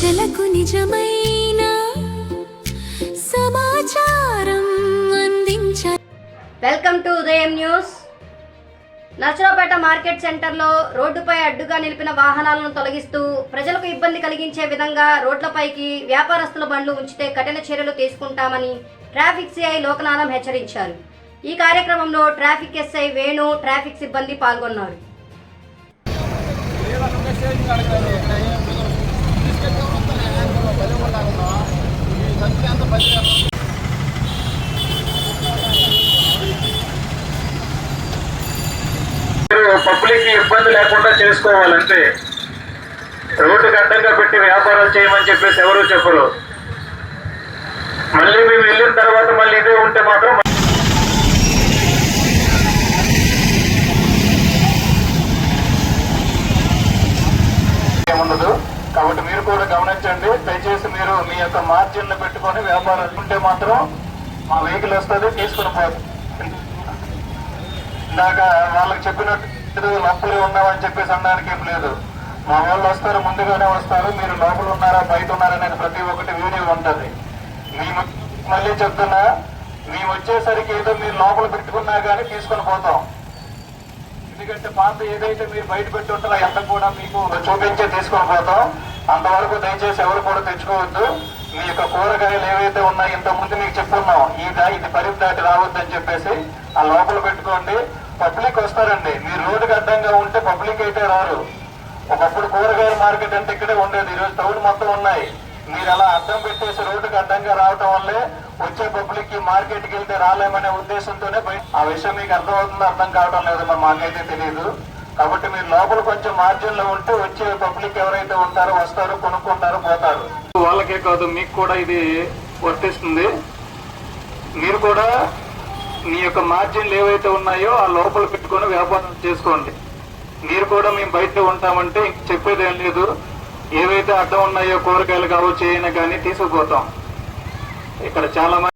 ప్రజలకు నిజమైన సమాచారం అందించ welcome to Udayam news. Narasaraopet market సెంటర్లో రోడ్డుపై అడ్డుగా నిలిపిన వాహనాలను తొలగిస్తూ ప్రజలకు ఇబ్బంది కలిగించే విధంగా రోడ్లపైకి వ్యాపారస్తుల బండ్లు ఉంచితే కఠిన చర్యలు తీసుకుంటామని ట్రాఫిక్ సిఐ లోకనాథం హెచ్చరించారు. ఈ కార్యక్రమంలో ట్రాఫిక్ ఎస్ఐ వేణు ట్రాఫిక్ సిబ్బంది పాల్గొన్నారు. పబ్లిక్ ఇబ్బంది లేకుండా చేసుకోవాలంటే రోడ్డుకి అడ్డంగా పెట్టి వ్యాపారాలు చేయమని చెప్పేసి ఎవరు చెప్పరు. మళ్ళీ మేము వెళ్ళిన తర్వాత మళ్ళీ ఇదే ఉంటే మాత్రం ఏముండదు. కాబట్టి మీరు కూడా గమనించండి. దయచేసి మీరు మీ యొక్క మార్జిన్లు పెట్టుకొని వ్యాపారాలు ఉంటే మాత్రం మా వెహికల్ వస్తుంది తీసుకుని పోతుంది ఇందాక వాళ్ళకి చెప్పినట్టు లోపలే ఉన్నామని చెప్పేసి అనడానికి ఏం లేదు. మా వాళ్ళు వస్తారు ముందుగానే వస్తారు. మీరు లోపల ఉన్నారా బయట ఉన్నారా అనేది ప్రతి ఒక్కటి వీడియో ఉంటుంది. మేము మళ్ళీ చెప్తున్నా మేము వచ్చేసరికి ఏదో మీరు లోపల పెట్టుకున్నా కానీ తీసుకొని పోతాం. ఎందుకంటే పాత ఏదైతే మీరు బయట పెట్టి ఉంటారో ఎంత కూడా మీకు చూపించే తీసుకొని పోతాం. అంతవరకు దయచేసి ఎవరు కూడా తెచ్చుకోవద్దు. మీ యొక్క కూరగాయలు ఏవైతే ఉన్నాయో ఇంతకుముందు ముందు మీకు చెప్పున్నాం ఈ ఇది పరిధి దాటి రావద్దని చెప్పేసి ఆ లోపల పెట్టుకోండి. పబ్లిక్ వస్తారండి. మీరు రోడ్డుకి అడ్డంగా ఉంటే పబ్లిక్ అయితే రారు. ఒకప్పుడు కూరగాయల మార్కెట్ అంటే ఇక్కడే ఉండేది. ఈరోజు టౌన్ మొత్తం ఉన్నాయి. మీరు అలా అడ్డం పెట్టేసి రోడ్డుకి అడ్డంగా రావటం వల్లే వచ్చే పబ్లిక్కి వెళ్తే రాలేమనే ఉద్దేశంతోనే ఆ విషయం మీకు అర్థమవుతుందో అర్థం కావటం లేదు మరి మాకైతే తెలియదు కాబట్టి మీరు లోపల కొంచెం మార్జిన్లో ఉంటే వచ్చే పబ్లిక్ ఎవరైతే ఉంటారో వస్తారో కొనుక్కుంటారో పోతారు. వాళ్ళకే కాదు మీకు కూడా ఇది వర్తిస్తుంది. మీరు కూడా మీ యొక్క మార్జిన్లు ఏవైతే ఉన్నాయో ఆ లోపల పెట్టుకొని వ్యాపారం చేసుకోండి. మీరు కూడా మేము బయట ఉంటామంటే ఇంక చెప్పేది ఏం లేదు. ఏవైతే అడ్డం ఉన్నాయో కూరగాయలు కావచ్చు అయినా కానీ తీసుకుపోతాం. ఇక్కడ చాలా మంది